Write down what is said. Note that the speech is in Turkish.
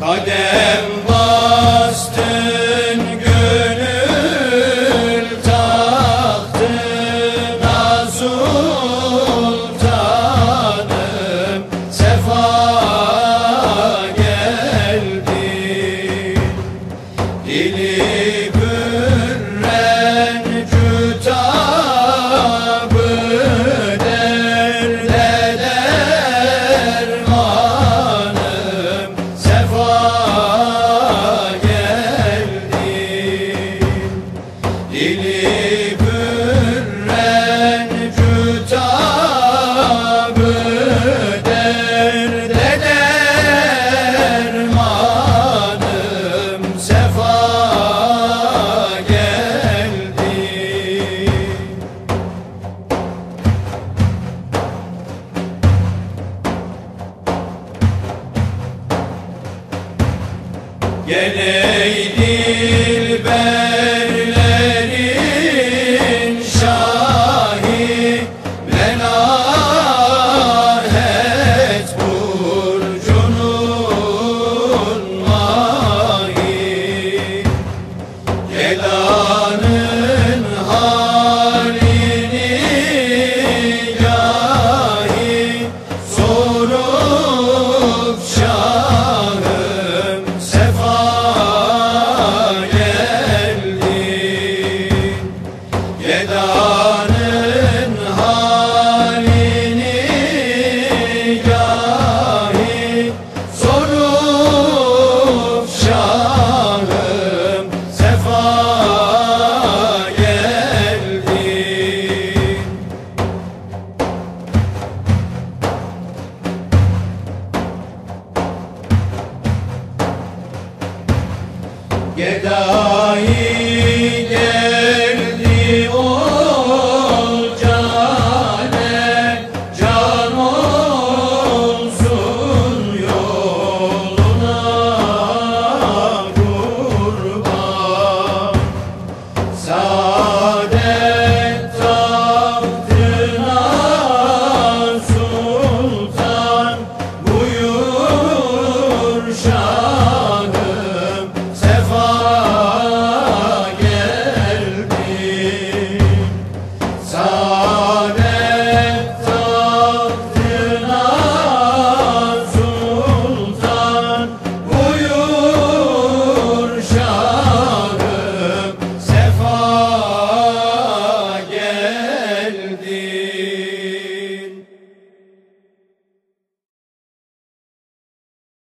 Kadem Gel ey dilberlerin şahi Melahet burcunun mahi. Gedanın Gedai geldi o cane Can olsun yoluna kurban. Sağ